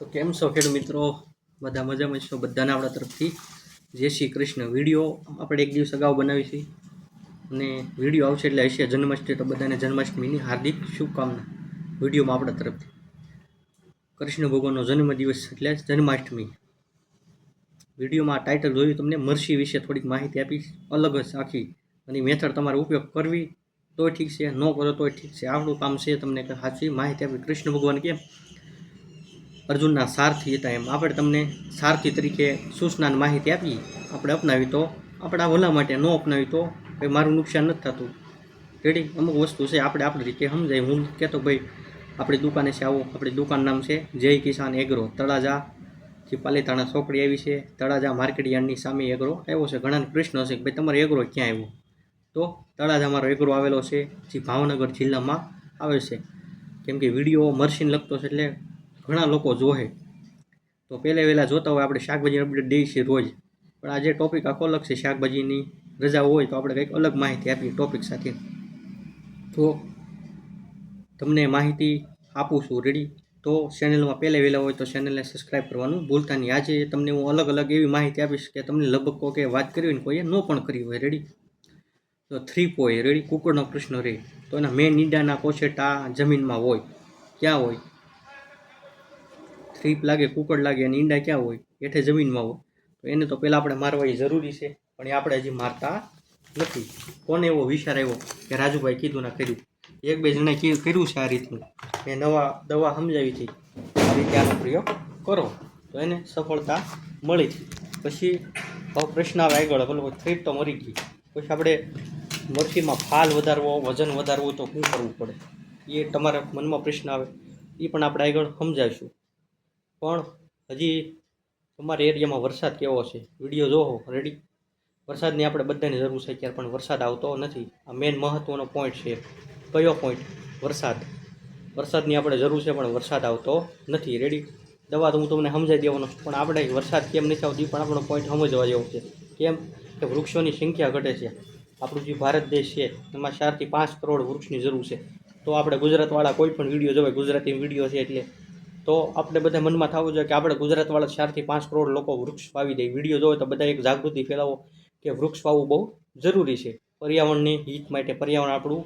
તો કેમ છો ખેડૂત મિત્રો? બધા મજામાં છો? બધાને આપણા તરફથી જય શ્રી કૃષ્ણ. વીડિયો આપણે એક દિવસ અગાઉ બનાવી છે અને વીડિયો આવશે એટલે હશે જન્માષ્ટમી. તો બધાને જન્માષ્ટમીની હાર્દિક શુભકામના. વિડીયોમાં આપણા તરફથી. કૃષ્ણ ભગવાનનો જન્મદિવસ એટલે જન્માષ્ટમી. વિડીયોમાં ટાઇટલ જોયું તમને? મરસી વિશે થોડીક માહિતી આપીશ. અલગ જ આખી. અને મેથડ તમારે ઉપયોગ કરવી. તોય ઠીક છે. ન કરો તોય ઠીક છે. આપણું કામ છે તમને સાચી માહિતી આપી. કૃષ્ણ ભગવાન કેમ? અર્જુનના સારથી હતા એમ. આપણે તમને સારથી તરીકે સુસ્નાન માહિતી આપી આપણે અપનાવી તો, આપણા ભલા માટે ન અપનાવી તો કંઈ મારું નુકસાન નથી થતું. રેડી અમુક વસ્તુ છે આપણે આપણી રીતે સમજાય. હું કહેતો ભાઈ, આપણી દુકાને છે આવો. આપણી દુકાન નામ છે જય કિસાન એગ્રો. તળાજા જે પાલીતાણા ચોકડી આવી છે. તળાજા માર્કેટ યાર્ડની સામે એગ્રો આવ્યો છે. ઘણાને પ્રશ્ન હશે કે ભાઈ, તમારો એગ્રો ક્યાં આવ્યો? તો તળાજા મારો એગ્રો આવેલો છે જે ભાવનગર જિલ્લામાં આવે છે. કેમ કે વીડિયો મરસીન લગતો છે એટલે ઘણા લોકો જોહે. તો પહેલે વહેલા જોતા હોય આપણે શાકભાજી અપડેટ દઈએ છીએ રોજ. પણ આજે ટોપિક આખો અલગ છે શાકભાજીની રજા હોય તો આપણે કંઈક અલગ માહિતી આપીએ ટોપિક સાથે. તો તમને માહિતી આપું છું રેડી તો ચેનલમાં પહેલે વહેલા હોય તો ચેનલને સબસ્ક્રાઈબ કરવાનું ભૂલતા નહીં. આજે તમને હું અલગ અલગ એવી માહિતી આપીશ કે તમને લગભગ કોઈ વાત કરી હોય ને કોઈએ ન પણ કરી હોય. રેડી તો થ્રી પોય રેડી કુકરનો પ્રશ્ન રહે તો એના મેન ઈંડાના કોછેટા જમીનમાં હોય. ક્યાં હોય? થ્રીપ લાગે, કુકડ લાગે અને ઈંડા ક્યાં હોય, હેઠે જમીનમાં હોય, તો એને તો પહેલાં આપણે મારવા એ જરૂરી છે, પણ એ આપણે હજી મારતા નથી. કોને એવો વિચાર આવ્યો કે રાજુભાઈ કીધું ના કર્યું? એક બે જણાએ કર્યું છે આ રીતનું. એ નવા દવા સમજાવી હતી. આ રીતે આનો પ્રયોગ કરો. તો એને સફળતા મળી હતી પછી હવે પ્રશ્ન આવે આગળ બોલો થ્રીપ તો મરી ગઈ. પછી આપણે મરસીમાં ફાલ વધારવો, વજન વધારવું તો શું કરવું પડે? એ તમારા મનમાં પ્રશ્ન આવે. એ પણ આપણે આગળ સમજાવીશું. પણ હજી તમારા એરિયામાં વરસાદ કેવો છે? વીડિયો જોવો રેડી વરસાદની આપણે બધાની જરૂર છે અત્યારે, પણ વરસાદ આવતો નથી. આ મેન મહત્ત્વનો પોઈન્ટ છે. કયો પોઈન્ટ વરસાદ. વરસાદની આપણે જરૂર છે, પણ વરસાદ આવતો નથી. રેડી દવા તો હું તમને સમજાવી દેવાનો પણ આપણે વરસાદ કેમ નથી આવતી? પણ આપણો પોઈન્ટ સમજવા જેવો છે. કેમ? કે વૃક્ષોની સંખ્યા ઘટે છે. આપણું જે ભારત દેશ છે, એમાં ચારથી પાંચ કરોડ વૃક્ષની જરૂર છે. તો આપણે ગુજરાતવાળા કોઈ પણ વીડિયો જોવે, ગુજરાતી વીડિયો છે એટલે તો આપણે બધા મનમાં થવું જોઈએ કે આપણે ગુજરાતવાળા ચારથી પાંચ કરોડ લોકો વૃક્ષ વાવી દે. વીડિયો જોવે તો બધા એક જાગૃતિ ફેલાવો કે વૃક્ષ વાવવું બહુ જરૂરી છે. પર્યાવરણની હિત માટે પર્યાવરણ આપણું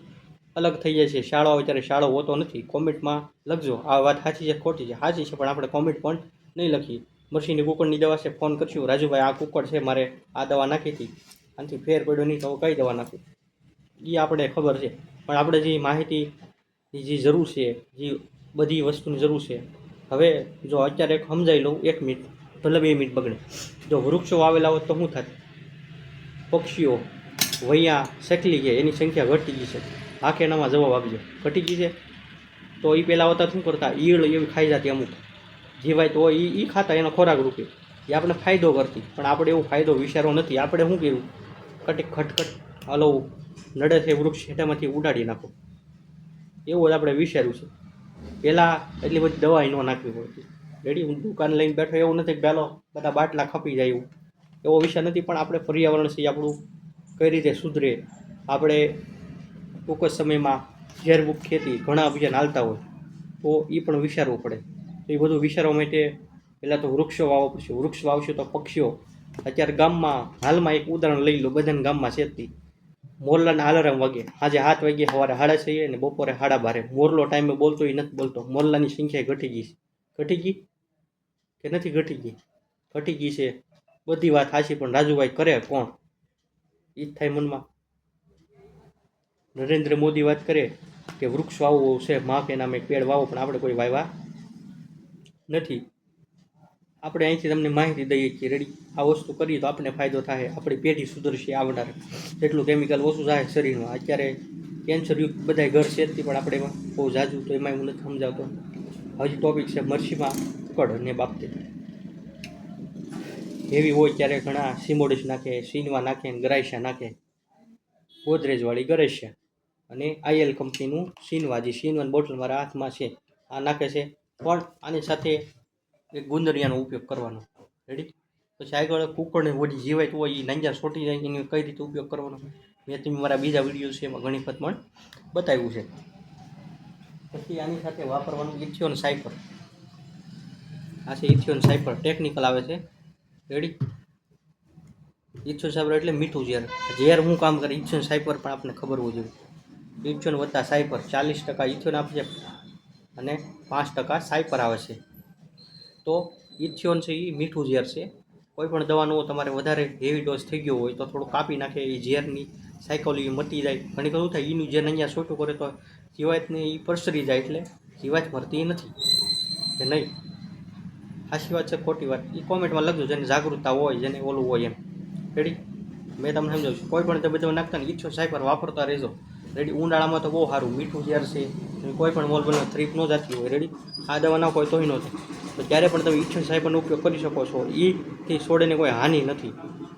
અલગ થઈ જાય છે. શાળા હોય ત્યારે શાળો હોતો નથી. કોમેન્ટમાં લખજો. આ વાત સાચી છે ખોટી છે? સાચી છે, પણ આપણે કોમેન્ટ પણ નહીં લખી મરસીની કુકડની દવા છે, ફોન કરશું. રાજુભાઈ, આ કુકડ છે, મારે આ દવા નાખી હતી. આનાથી ફેર પડ્યો નહીં તો કઈ દવા નાખું? એ આપણે ખબર છે. પણ આપણે જે માહિતી, જે જરૂર છે, જે બધી વસ્તુની જરૂર છે હવે જો અત્યારે એક સમજાવી લઉં, એક મિનિટ, ભલે બે મિનિટ બગડે. જો વૃક્ષો વાવેલા હોત તો શું થાત? પક્ષીઓ, વૈયા, શેકલી છે, એની સંખ્યા ઘટી ગઈ છે. આખેનામાં જવાબ આપજો. ઘટી ગઈ છે? તો એ પહેલાં હોતા શું કરતા? ઈળ એવી ખાઈ જતી અમુક. જીવાય તો એ એ ખાતા એનો ખોરાક રૂપે. એ આપણે ફાયદો કરતી. પણ આપણે એવો ફાયદો વિચારો નથી. આપણે શું કર્યું? કટે ખટખટ હલો નડે છે વૃક્ષ હેઠામાંથી ઉડાડી નાખો. એવું જ આપણે વિચાર્યું છે. પહેલાં એટલી બધી દવાઈ ન નાખવી પડતી. રેડી, હું દુકાન લઈને બેઠો એવું નથી કે પહેલો બધા બાટલા ખપી જાય એવું. એવો વિષય નથી, પણ આપણે પર્યાવરણ છે આપણું કઈ રીતે સુધરે? આપણે ટૂંક સમયમાં ઝેરમુક્ત ખેતી ઘણા અભિયાન હાલતા હોય, તો એ પણ વિચારવું પડે. તો એ બધું વિચારવા માટે પહેલાં તો વૃક્ષો વાવવા પડશે વૃક્ષ વાવશે તો પક્ષીઓ. અત્યારે ગામમાં હાલમાં એક ઉદાહરણ લઈ લો, બધાને ગામમાં શેતી મોરલાના અલાર્મ વાગે. આજે સાત વાગે સવારે સાડા છએ અને બપોરે સાડા બારે. મોરલો ટાઈમે બોલતો એ નથી બોલતો. મોરલાની સંખ્યા ઘટી ગઈ છે. ઘટી ગઈ? કે નથી ઘટી ગઈ? ઘટી ગઈ છે. બધી વાત હાશી પણ રાજુભાઈ કરે કોણ? એ જ થાય મનમાં. નરેન્દ્ર મોદી વાત કરે કે વૃક્ષ વાવવું છે મા કે નામે પેડ વાવો, પણ આપણે કોઈ વાવ્યા નથી. આપણે અહીંથી તમને માહિતી દઈએ છીએ રેડી આ વસ્તુ કરીએ તો આપણને ફાયદો થાય. આપણી પેઢી સુધરશે આવનાર. એટલું કેમિકલ ઓછું થાય શરીરમાં. અત્યારે કેન્સરયુક્ત બધા ઘર છે પણ આપણે એમાં બહુ જાજુ તો એમાં હું નથી સમજાવતો. હજી ટોપિક છે મરસીમાં કડ અને બાબતે એવી હોય ત્યારે ઘણા સિમોડિસ નાખે સીનવા નાખે ને ગરાઈશા નાખે. ગોદરેજવાળી ગરેશિયા અને આઈએલ કંપનીનું સીનવા જે સીનવાન બોટલ મારા હાથમાં છે, આ નાખે છે. પણ આની સાથે એક ગુંદરિયાનો ઉપયોગ કરવાનો. રેડી પછી આગળ કુકરને વડી જીવાય હોય એ નાંજા છોટી જાય, એનો કઈ રીતે ઉપયોગ કરવાનો? મેં તમે મારા બીજા વીડિયો છે એમાં ઘણી વખત પણ બતાવ્યું છે. પછી આની સાથે વાપરવાનું ઇથિયોન સાયપર. આ છે ઇથિયોન સાયપર. ટેકનિકલ આવે છે. રેડી ઇથિયોન સાયપર એટલે મીઠું ઝેર. ઝેર હું કામ કરે? ઇથિયોન સાયપર પણ આપણને ખબર હોવું જોઈએ. ઇથિયોન વત્તા સાયપર. ચાલીસ ટકા ઇથિયોન આપે છે અને પાંચ ટકા સાયપર આવે છે. તો ઇથિયોન છે એ મીઠું ઝેર છે. કોઈ પણ દવાનો તમારે વધારે હેવી ડોઝ થઈ ગયો હોય તો થોડું કાપી નાખે એ ઝેરની સાયકોલી મટી જાય. ઘણી બધું થાય એનું ઝેર અહીંયા છોટું કરે તો જીવાતને એ પરસરી જાય એટલે જીવાત મરતી નથી. કે નહીં? સાચી વાત છે, ખોટી વાત. એ કોમેન્ટમાં લખજો, જેને જાગૃતતા હોય, જેને ઓલું હોય એમ. રેડી મેં તમને સમજાવું છું. કોઈ પણ તમે તમે નાખતા ને ઈચ્છો સાયપર વાપરતા રહેજો. રેડી ઉનાળામાં તો બહુ સારું. મીઠું ઝેર છે. કોઈ પણ મોલ બને થ્રીપ ન જાતી હોય. રેડી આ દવા ના કોઈ તોય ન થાય. તો જ્યારે પણ તમે ઈચ્છો સાહેબનો ઉપયોગ કરી શકો છો. એથી છોડને કોઈ હાનિ નથી.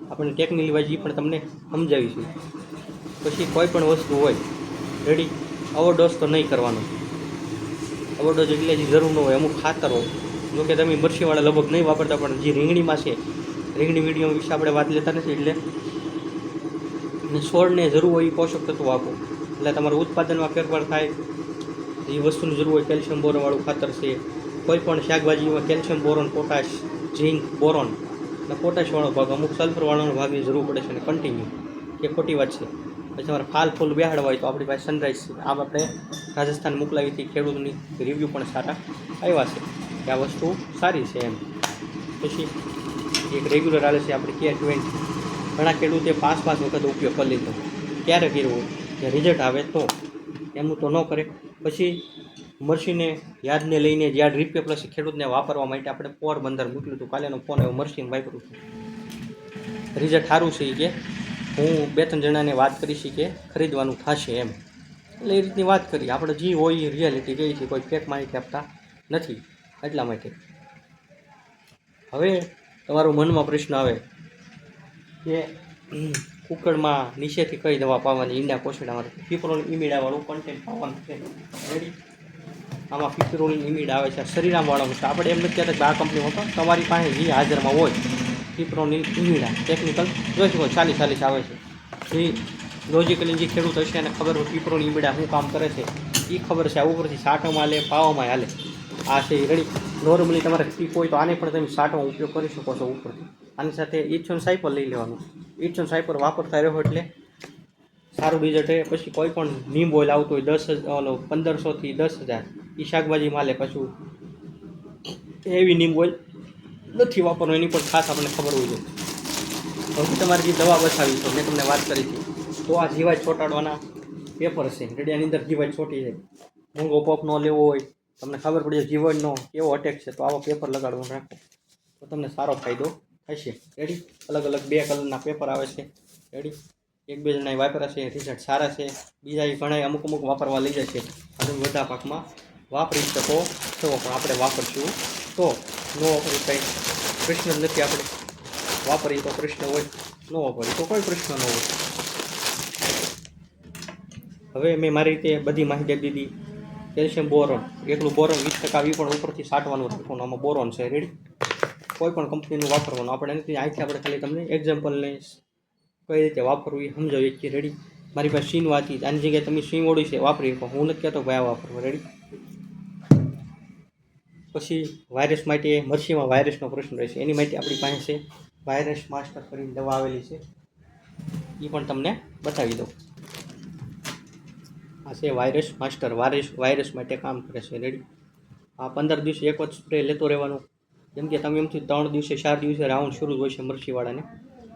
આપણે ટેકનિકલી વાઇઝ એ પણ તમને સમજાવીશું. પછી કોઈ પણ વસ્તુ હોય રેડી ઓવરડોઝ તો નહીં કરવાનો. ઓવરડોઝ એટલે જે જરૂર ન હોય, અમુક ખાતર હોય. જો કે તમે મરસીવાળા લગભગ નહીં વાપરતા, પણ જે રીંગણીમાં છે, રીંગણી મીડિયમ વિશે આપણે વાત લેતા નથી, એટલે છોડને જરૂર હોય એ પોષક તત્વો આપો. એટલે તમારું ઉત્પાદનમાં ફેરફાર થાય. જે વસ્તુની જરૂર હોય, કેલ્શિયમ બોરોનવાળું ખાતર છે કોઈ પણ શાકભાજીમાં calcium boron, potash, zinc, boron અને પોટાશવાળો ભાગ અમુક સલ્ફરવાળાનો ભાગની જરૂર પડે છે અને કન્ટિન્યુ એ ખોટી વાત છે. પછી તમારે ફાલ ફૂલ બેહાડવા હોય તો આપણી પાસે સનરાઈઝ છે. આમ આપણે રાજસ્થાન મોકલાવી હતી, ખેડૂતની રિવ્યૂ પણ સારા આવ્યા છે કે આ વસ્તુ સારી છે એમ. પછી એક રેગ્યુલર આવે છે આપણે કેર ટ્વેન્ટી ઘણા ખેડૂતે પાંચ પાંચ વખત ઉપયોગ કરી લીધો. ક્યારે કર્યો કે રિઝલ્ટ આવે તો. એમનું તો ન કરે. પછી મરસીને યાદને લઈને યાદ રીપે પ્લસ ખેડૂતને વાપરવા માટે આપણે પોરબંદર મોકલ્યું હતું. કાલેનો ફોન આવ્યો, મરસીને વાપરું છું. રિઝલ્ટ સારું છે કે. હું બે ત્રણ જણાને વાત કરી છે કે ખરીદવાનું થશે એમ. એટલે એ રીતની વાત કરી. આપણે જે હોય એ રિયાલિટી કહી છે કોઈ ફેક માહિતી આપતા નથી એટલા માટે. હવે તમારો મનમાં પ્રશ્ન આવે કે કુકરમાં નીચેથી કઈ દવા પાવાની? ઈંડા કોશડામાં પીપરોની ઈમીડાવાળું કન્ટેન્ટ પાવાનું છે. રેડી આમાં ફિક્સરોની ઇમીડ આવે છે શરીરામવાળાનું છે આપણે એમ નથી કહેતા કે આ કંપનીમાં તો તમારી પાસે જે હાજરમાં હોય ફિપ્રોની ઇમિડા ટેકનિકલ જોઈ શકો ચાલીસ ચાલીસ આવે છે. જે લોજિકલી જે ખેડૂત હશે એને ખબર હોય ફિપ્રોલ ઇમિડા શું કામ કરે છે એ ખબર છે. આ ઉપરથી સાટોમાં હાલે, પાવામાં હાલે. આ છે એ રેડી નોર્મલી તમારે પીક હોય તો આને પણ તમે સાટોમાં ઉપયોગ કરી શકો છો ઉપરથી. આની સાથે ઇચ્છોન સાયપર લઈ લેવાનું. ઇચ્છોન સાયપર વાપરતા રહ્યો એટલે સારું રિઝલ્ટ એ પછી કોઈ પણ નીમ ઓઇલ આવતું હોય દસ ઓલો પંદરસોથી દસ હજાર. એ શાકભાજી માલે પાછું. એવી નીમ ઓઇલ નથી વાપરવું એની પણ ખાસ આપણને ખબર હોય છે. હવે તમારી જે દવા બતાવી તો મેં તમને વાત કરી હતી. તો આ જીવાય છોટાડવાના પેપર છે. રેડિયાની અંદર જીવાય છોટી જાય. મોંઘો પપ ન લેવો હોય, તમને ખબર પડી જીવનનો કેવો અટેક છે, તો આવો પેપર લગાડવાનું રાખો તો તમને સારો ફાયદો થશે. રેડી અલગ અલગ બે કલરના પેપર આવે છે. રેડી એક બે જણા વાપરા છે રિઝલ્ટ સારા છે. બીજા ઘણા અમુક અમુક વાપરવા લઈ જાય છે. અને બધા પાકમાં વાપરી શકો છો, પણ આપણે વાપરશું. તો, ન કંઈ પ્રશ્ન નથી આપણે વાપરીએ તો પ્રશ્ન હોય, ન વાપરીએ તો કોઈ પ્રશ્ન ન હોય. હવે મેં મારી રીતે બધી માહિતી દીધી. કેલ્શિયમ, બોરોન એકલું બોરોન વીસ ટકા આવી પણ ઉપરથી સાટવાનું રાખવાનું. આમાં બોરોન છે રેડી કોઈ પણ કંપનીનું વાપરવાનું. આપણે નથી અહીંથી આપણે ખાલી તમને એક્ઝામ્પલને કઈ રીતે વાપરવું એ સમજાવીએ છીએ. રેડી મારી પાસે સીન વાંચી આની જગ્યાએ તમે સીન ઓળી છે, વાપરી પણ હું નથી કહેતો ભાઈ વાપરવું રેડી પછી વાયરસ માટે મરસીમાં વાયરસનો પ્રશ્ન રહેશે. એની માટે આપણી પાસે વાયરસ માસ્ટર કરીને દવા આવેલી છે. એ પણ તમને બતાવી દઉં. આ છે વાયરસ માસ્ટર વાયરસ વાયરસ માટે કામ કરે છે. રેડી આ પંદર દિવસે એક વખત સ્પ્રે લેતો રહેવાનો. જેમ કે તમે એમથી ત્રણ દિવસે, ચાર દિવસે રાઉન્ડ શરૂ હોય છે મરસીવાળાને.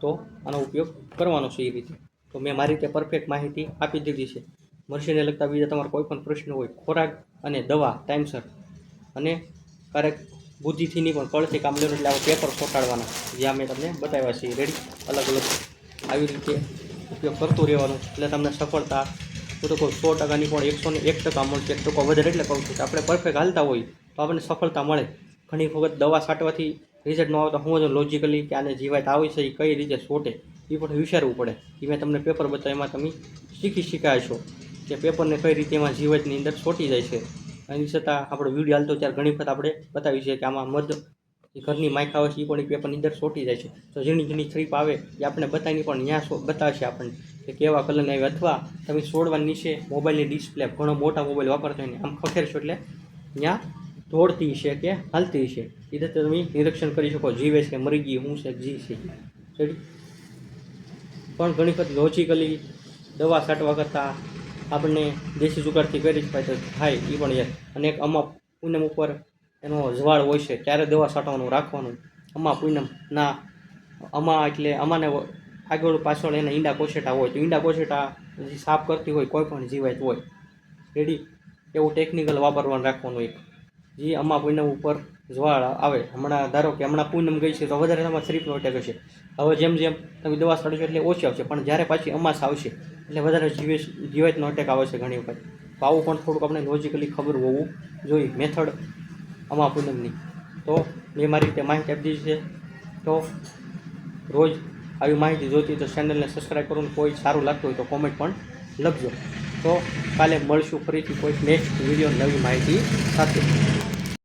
તો આનો ઉપયોગ કરવાનો છે એ રીતે. તો મેં મારી રીતે પરફેક્ટ માહિતી આપી દીધી છે. મરસીને લગતા બીજા તમારા કોઈ પણ પ્રશ્ન હોય, ખોરાક અને દવા ટાઈમસર અને ક્યારેક બુદ્ધિથી નહીં, પણ કળથી કામ લેવું એટલે આવા પેપર ફોટાડવાના. જ્યાં મેં તમને બતાવ્યા છે રેડી અલગ અલગ. આવી રીતે ઉપયોગ કરતું રહેવાનું. એટલે તમને સફળતા, હું તો કહું, સો ટકાની પણ એકસો ને એક ટકા મળશે. એક ટકો વધારે એટલે કહું છું કે આપણે પરફેક્ટ હાલતા હોય તો આપણને સફળતા મળે. ઘણી વખત દવા છાંટવાથી રિઝલ્ટ ન આવે તો હું જ લોજિકલી કે આને જીવાત આવી છે એ કઈ રીતે છોટે? એ પણ વિચારવું પડે. એ મેં તમને પેપર બતાવ્યા એમાં તમે શીખી શીખાય છો કે પેપરને કઈ રીતે એમાં જીવાતની અંદર છોટી જાય છે. એની છતાં આપણો વીડિયો હાલતો ત્યારે ઘણી વખત આપણે બતાવી છે કે આમાં મધ ઘરની માઇક હોય છે, એ પણ પેપરની અંદર સોટી જાય છે. તો ઝીણી ઝીણી થ્રીપ આવે, એ આપણે બતાવીને પણ ત્યાં બતાવશે આપણને કે કેવા કલરની આવી અથવા તમે છોડવાની નીચે મોબાઈલની ડિસ્પ્લે ઘણો મોટા મોબાઈલ વાપરતો હોય ને, આમ ખખેરશો એટલે ત્યાં દોડતી છે કે હાલતી છે એ રીતે તમે નિરીક્ષણ કરી શકો, જીવે છે, મરી ગઈ, હું છે, જી છે. પણ ઘણી વખત લોજિકલી દવા છાંટવા કરતાં આપણને દેશી જુગાડથી કરી જ પાય થાય એ પણ યાર. અને એક અમા પૂનમ ઉપર એનો જવાળ હોય છે, ત્યારે દવા છાંટવાનું રાખવાનું. અમા પૂનમ ના અમા એટલે અમાને આગળ પાછળ એના ઈંડા કોછેટા હોય. તો ઈંડા કોછેટા સાફ કરતી હોય, કોઈ પણ જીવાત હોય. રેડી એવું ટેકનિકલ વાપરવાનું રાખવાનું એક. જે અમા પૂનમ ઉપર જ્વાળ આવે. હમણાં ધારો કે હમણાં પૂનમ ગઈ છે, તો વધારે તમારે શ્રીપનો અટેક હશે. હવે જેમ જેમ તમે દવા છાડશો એટલે ઓછી આવશે. પણ જ્યારે પાછી અમાસ આવશે. એટલે વધારે જીવે જીવાતનો અટેક આવે છે ઘણી વખત. તો આવું પણ થોડુંક આપણે લોજિકલી ખબર હોવું જોઈએ. મેથડ અમા પૂનમની તો મેં મારી રીતે માહિતી આપી દીધી છે. તો રોજ આવી માહિતી જોતી તો ચેનલને સબસ્ક્રાઈબ કરો કોઈ સારું લાગતું હોય તો કોમેન્ટ પણ લખજો. તો કાલે મળશું ફરીથી કોઈ નેક્સ્ટ વીડિયો નવી માહિતી સાથે.